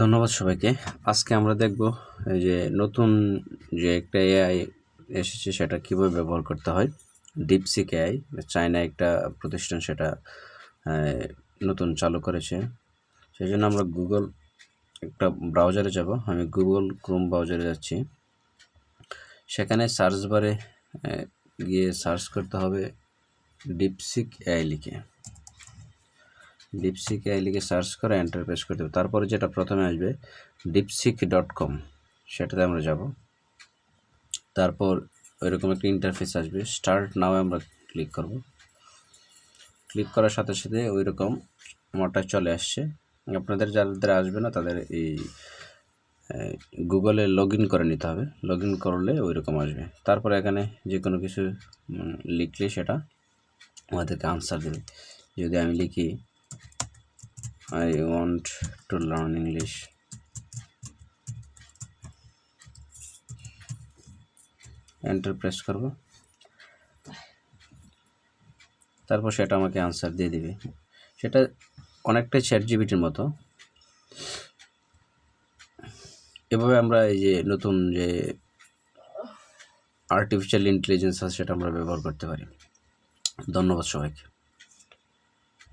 ধন্যবাদ সবাইকে। আজকে আমরা দেখব যে নতুন যে একটা এআই এসেছে, সেটা কীভাবে ব্যবহার করতে হয়। ডিপসিক এআই চায়না একটা প্রতিষ্ঠান সেটা নতুন চালু করেছে। সেই জন্য আমরা গুগল একটা ব্রাউজারে যাব। আমি গুগল ক্রোম ব্রাউজারে যাচ্ছি। সেখানে সার্চ বারে গিয়ে সার্চ করতে হবে ডিপসিক এআই লিখে। ডিপসিক লিখে সার্চ করে এন্টার প্রেস করতে হবে তারপরে যেটা প্রথমে আসবে ডিপসিক ডট কম সেটাতে আমরা যাব। তারপর ওইরকম একটা ইন্টারফেস আসবে। স্টার্ট নাও আমরা ক্লিক করব। ক্লিক করার সাথে সাথে ওই রকম আমারটা চলে আসছে। আপনাদের যাদের আসবে না, তাদের এই গুগলে লগ ইন করে নিতে হবে। লগ ইন করলে ওই রকম আসবে। তারপরে এখানে যে কোনো কিছু লিখলে সেটা আমাদেরকে আনসার দেবে। যদি আমি লিখি I want to learn English enter press করব। তারপর সেটা আমাকে আনসার দিয়ে দিবে। সেটা অনেকটাই চ্যাট জিবিটির মতো। এভাবে আমরা এই যে নতুন যে আর্টিফিশিয়াল ইন্টেলিজেন্স আছে, সেটা আমরা ব্যবহার করতে পারি। ধন্যবাদ সবাইকে।